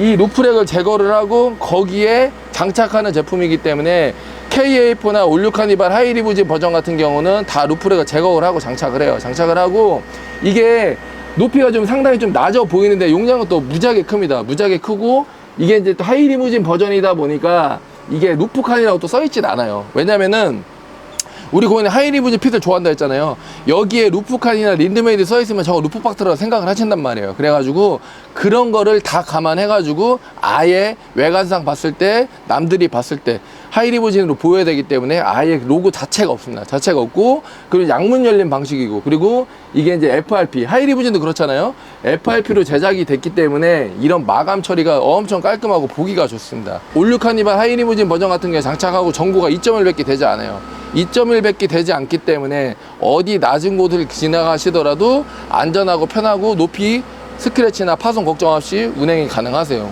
이 루프렉을 제거를 하고 거기에 장착하는 제품이기 때문에 KA4나 올류 카니발 하이리무진 버전 같은 경우는 다 루프렉을 제거를 하고 장착을 해요. 장착을 하고 이게 높이가 좀 상당히 좀 낮아 보이는데 용량은 또 무지하게 큽니다. 무지하게 크고 이게 이제 또 하이리무진 버전이다 보니까 이게 루프칸이라고 또 써있진 않아요. 왜냐면은 우리 고객님 하이리무진 핏을 좋아한다 했잖아요. 여기에 루프칸이나 린드메이드 써 있으면 저거 루프박트라고 생각을 하신단 말이에요. 그래가지고 그런 거를 다 감안해가지고 아예 외관상 봤을 때 남들이 봤을 때 하이리무진으로 보여야 되기 때문에 아예 로고 자체가 없습니다. 자체가 없고 그리고 양문 열린 방식이고 그리고 이게 이제 FRP 하이리무진도 그렇잖아요. FRP로 제작이 됐기 때문에 이런 마감 처리가 엄청 깔끔하고 보기가 좋습니다. 올류 카니발 하이리무진 버전 같은 경우에 장착하고 전고가 2.1밖에 되지 않아요. 2.1밖에 되지 않기 때문에 어디 낮은 곳을 지나가시더라도 안전하고 편하고 높이 스크래치나 파손 걱정 없이 운행이 가능하세요.